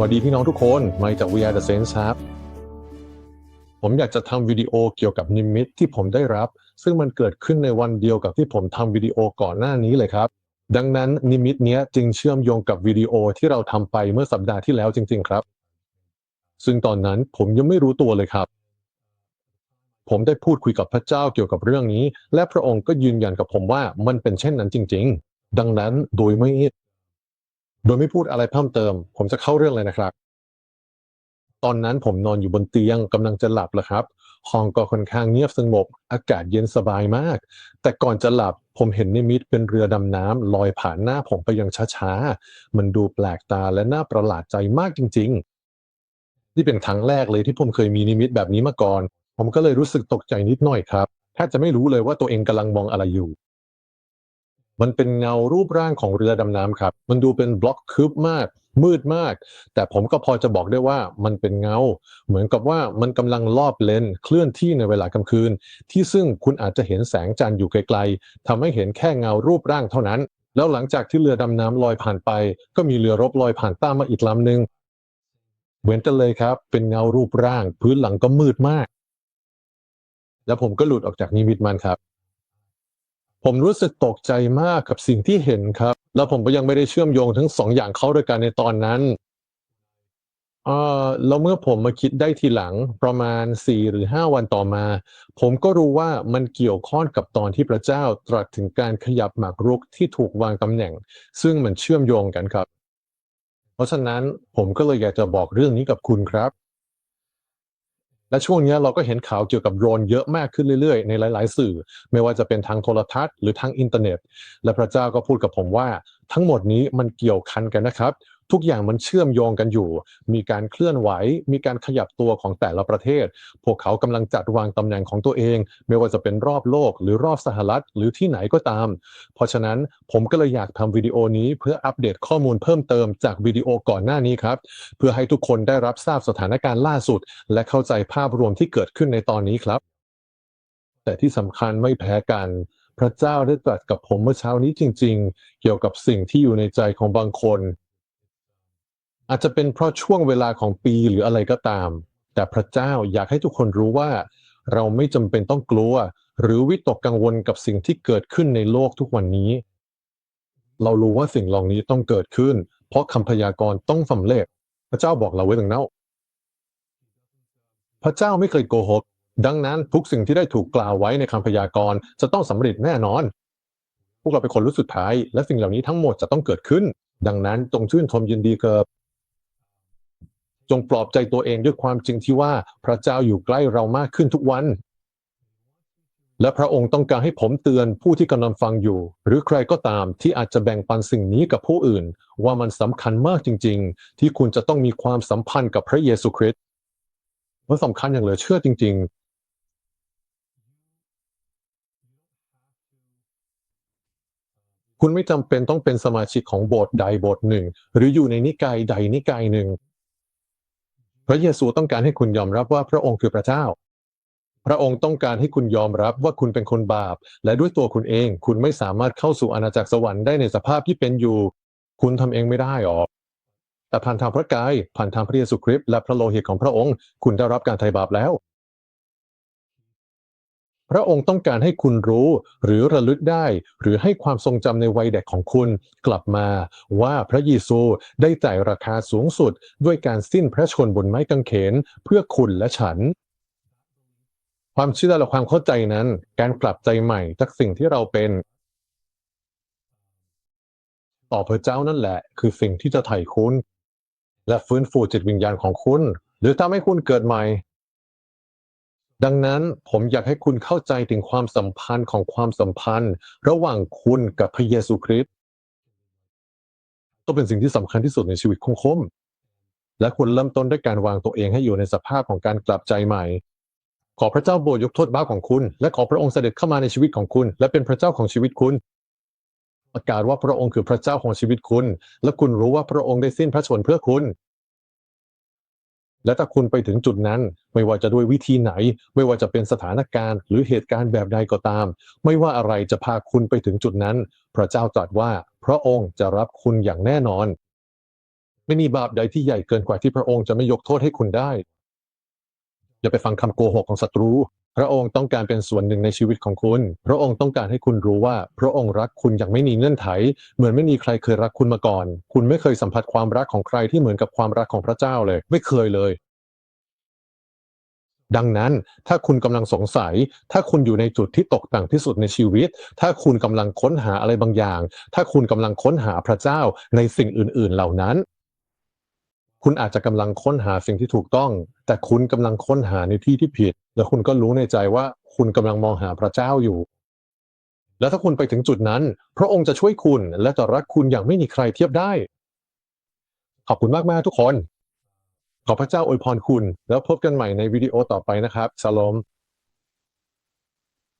สวัสดีพี่น้องทุกคนมาจาก We Are the Saints ครับ ผมอยากจะทำวิดีโอเกี่ยวกับนิมิตที่ผมได้รับ ซึ่งมันเกิดขึ้นในวันเดียวกับที่ผมทำวิดีโอก่อนหน้านี้เลยครับ ดังนั้นนิมิตเนี้ยจึงเชื่อมโยงกับวิดีโอที่เราทำไปเมื่อสัปดาห์ที่แล้วจริง ๆ ครับ ซึ่งตอนนั้นผมยังไม่รู้ตัวเลยครับ ผมได้พูดคุยกับพระเจ้าเกี่ยวกับเรื่องนี้ และพระองค์ก็ยืนยันกับผมว่ามันเป็นเช่นนั้นจริง ๆ ดังนั้นโดยไม่ โดยไม่พูดอะไรเพิ่มเติม ผมจะเข้าเรื่องเลยนะครับ ตอนนั้นผมนอนอยู่บนเตียงกำลังจะหลับแล้วครับ ห้องก็ค่อนข้างเงียบสงบ อากาศเย็นสบายมาก แต่ก่อนจะหลับผมเห็นนิมิตเป็นเรือดำน้ำลอยผ่านหน้าผมไปอย่างช้าๆ มันดูแปลกตาและน่าประหลาดใจมากจริง ๆ นี่เป็นครั้งแรกเลยที่ผมเคยมีนิมิตแบบนี้มาก่อน ผมก็เลยรู้สึกตกใจนิดหน่อยครับแทบจะไม่รู้เลยว่าตัวเองกำลังมองอะไรอยู่ มันเป็นเงารูปร่างของเรือดำน้ำครับ มันดูเป็นบล็อกคึบมาก มืดมาก แต่ผมก็พอจะบอกได้ว่ามันเป็นเงา เหมือนกับว่ามันกำลังลอบเลนเคลื่อนที่ในเวลากลางคืน ที่ซึ่งคุณอาจจะเห็นแสงจันทร์อยู่ไกลๆทำให้เห็นแค่เงารูปร่างเท่านั้น แล้วหลังจากที่เรือดำน้ำลอยผ่านไป ก็มีเรือรบลอยผ่านตามมาอีกลำหนึ่งเหมือนกันเลยครับ เป็นเงารูปร่าง พื้นหลังก็มืดมาก แล้วผมก็หลุดออกจากนิมิตมันครับ ผมรู้สึกตกใจมากกับสิ่งที่เห็นครับ แล้วผมก็ยังไม่ได้เชื่อมโยงทั้งสองอย่างเข้าด้วยกันในตอนนั้นเอ่อแล้วเมื่อผมมาคิดได้ทีหลังประมาณสี่หรือห้าวันต่อมา ผมก็รู้ว่ามันเกี่ยวข้องกับตอนที่พระเจ้าตรัสถึงการขยับหมากรุกที่ถูกวางตำแหน่ง ซึ่งมันเชื่อมโยงกันครับ เพราะฉะนั้นผมก็เลยอยากจะบอกเรื่องนี้กับคุณครับ และช่วงนี้เราก็เห็นข่าวเกี่ยวกับโดรนเยอะมากขึ้นเรื่อยๆ ในหลาย ๆ สื่อ ไม่ว่าจะเป็นทางโทรทัศน์หรือทางอินเทอร์เน็ต และพระเจ้าก็พูดกับผมว่า ทั้งหมดนี้มันเกี่ยวคันกันนะครับ ทุกอย่างมันเชื่อมโยงกันอยู่ มีการเคลื่อนไหว มีการขยับตัวของแต่ละประเทศ พวกเขากำลังจัดวางตำแหน่งของตัวเอง ไม่ว่าจะเป็นรอบโลก หรือรอบสหรัฐหรือที่ไหนก็ตาม เพราะฉะนั้นผมก็เลยอยากทำวิดีโอนี้เพื่ออัปเดตข้อมูลเพิ่มเติมจากวิดีโอก่อนหน้านี้ครับ เพื่อให้ทุกคนได้รับทราบสถานการณ์ล่าสุด และเข้าใจภาพรวมที่เกิดขึ้นในตอนนี้ครับ แต่ที่สำคัญไม่แพ้กันพระเจ้าได้ตรัสกับผมเมื่อเช้านี้จริง ๆ เกี่ยวกับสิ่งที่อยู่ในใจของบางคน อาจจะเป็นเพราะช่วงเวลาของปีหรืออะไรก็ตาม แต่พระเจ้าอยากให้ทุกคนรู้ว่า เราไม่จำเป็นต้องกลัว หรือวิตกกังวลกับสิ่งที่เกิดขึ้นในโลกทุกวันนี้ เรารู้ว่าสิ่งเหล่านี้ต้องเกิดขึ้น เพราะคำพยากรณ์ต้องสำเร็จ พระเจ้าบอกเราไว้ตรงนั้นพระเจ้าไม่เคยโกหก ดังนั้นทุกสิ่งที่ได้ถูกกล่าวไว้ในคำพยากรณ์จะต้องสำเร็จแน่นอน พวกเราเป็นคนรู้สุดท้าย และสิ่งเหล่านี้ทั้งหมดจะต้องเกิดขึ้น ดังนั้นจงชื่นชมยินดีเกิด จงปลอบใจตัวเองด้วยความจริงที่ว่าพระเจ้าอยู่ใกล้เรามากขึ้นทุกวัน และพระองค์ต้องการให้ผมเตือนผู้ที่กำลังฟังอยู่ หรือใครก็ตามที่อาจจะแบ่งปันสิ่งนี้กับผู้อื่น ว่ามันสำคัญมากจริง ๆ ที่คุณจะต้องมีความสัมพันธ์กับพระเยซูคริสต์มันสำคัญอย่างเหลือเชื่อจริง ๆคุณไม่จำเป็นต้องเป็นสมาชิกของโบสถ์ใดโบสถ์หนึ่ง หรืออยู่ในนิกายใดนิกายหนึ่ง พระเยซูต้องการให้คุณยอมรับว่าพระองค์คือพระเจ้า พระองค์ต้องการให้คุณยอมรับว่าคุณเป็นคนบาป และด้วยตัวคุณเอง คุณไม่สามารถเข้าสู่อาณาจักรสวรรค์ได้ในสภาพที่เป็นอยู่ คุณทำเองไม่ได้หรอกแต่ผ่านทางพระกายผ่านทางพระเยซูคริสต์และพระโลหิตของพระองค์ คุณได้รับการไถ่บาปแล้ว พระองค์ต้องการให้คุณรู้ หรือระลึกได้ หรือให้ความทรงจำในวัยเด็กของคุณกลับมา ว่าพระเยซูได้จ่ายราคาสูงสุด ด้วยการสิ้นพระชนบนไม้กางเขนเพื่อคุณและฉัน ความเชื่อและความเข้าใจนั้น การกลับใจใหม่จากสิ่งที่เราเป็น ต่อพระเจ้านั่นแหละ คือสิ่งที่จะไถ่คุณ และฟื้นฟูจิตวิญญาณของคุณ หรือทำให้คุณเกิดใหม่ ดังนั้นผมอยากให้คุณเข้าใจถึงความสัมพันธ์ของความสัมพันธ์ ระหว่างคุณกับพระเยซูคริสต์ต้องเป็นสิ่งที่สำคัญที่สุดในชีวิตของคุณและคุณเริ่มต้นด้วยการวางตัวเองให้อยู่ในสภาพของการกลับใจใหม่ ขอพระเจ้าโปรดยกโทษบาปของคุณ และขอพระองค์เสด็จเข้ามาในชีวิตของคุณ และเป็นพระเจ้าของชีวิตคุณประกาศว่าพระองค์คือพระเจ้าของชีวิตคุณ และคุณรู้ว่าพระองค์ได้สิ้นพระชนเพื่อคุณ และถ้าคุณไปถึงจุดนั้น ไม่ว่าจะด้วยวิธีไหน ไม่ว่าจะเป็นสถานการณ์ หรือเหตุการณ์แบบใดก็ตาม ไม่ว่าอะไรจะพาคุณไปถึงจุดนั้น พระเจ้าตรัสว่าพระองค์จะรับคุณอย่างแน่นอน ไม่มีบาปใดที่ใหญ่เกินกว่าที่พระองค์จะไม่ยกโทษให้คุณได้ อย่าไปฟังคำโกหกของศัตรู พระองค์ต้องการเป็นส่วนหนึ่งในชีวิตของคุณ พระองค์ต้องการให้คุณรู้ว่า พระองค์รักคุณอย่างไม่มีเงื่อนไข เหมือนไม่มีใครเคยรักคุณมาก่อน คุณไม่เคยสัมผัสความรักของใครที่เหมือนกับความรักของพระเจ้าเลย ไม่เคยเลย ดังนั้น ถ้าคุณกำลังสงสัย ถ้าคุณอยู่ในจุดที่ตกต่ำที่สุดในชีวิต ถ้าคุณกำลังค้นหาอะไรบางอย่าง ถ้าคุณกำลังค้นหาพระเจ้าในสิ่งอื่น ๆ เหล่านั้น คุณอาจจะกำลังค้นหาสิ่งที่ถูกต้อง แต่คุณกำลังค้นหาในที่ที่ผิด แล้วคุณก็รู้ในใจว่าคุณกำลังมองหาพระเจ้าอยู่ แล้วถ้าคุณไปถึงจุดนั้น พระองค์จะช่วยคุณและจะรักคุณอย่างไม่มีใครเทียบได้ ขอบคุณมากๆทุกคน ขอพระเจ้าอวยพรคุณ แล้วพบกันใหม่ในวิดีโอต่อไปนะครับชาโลม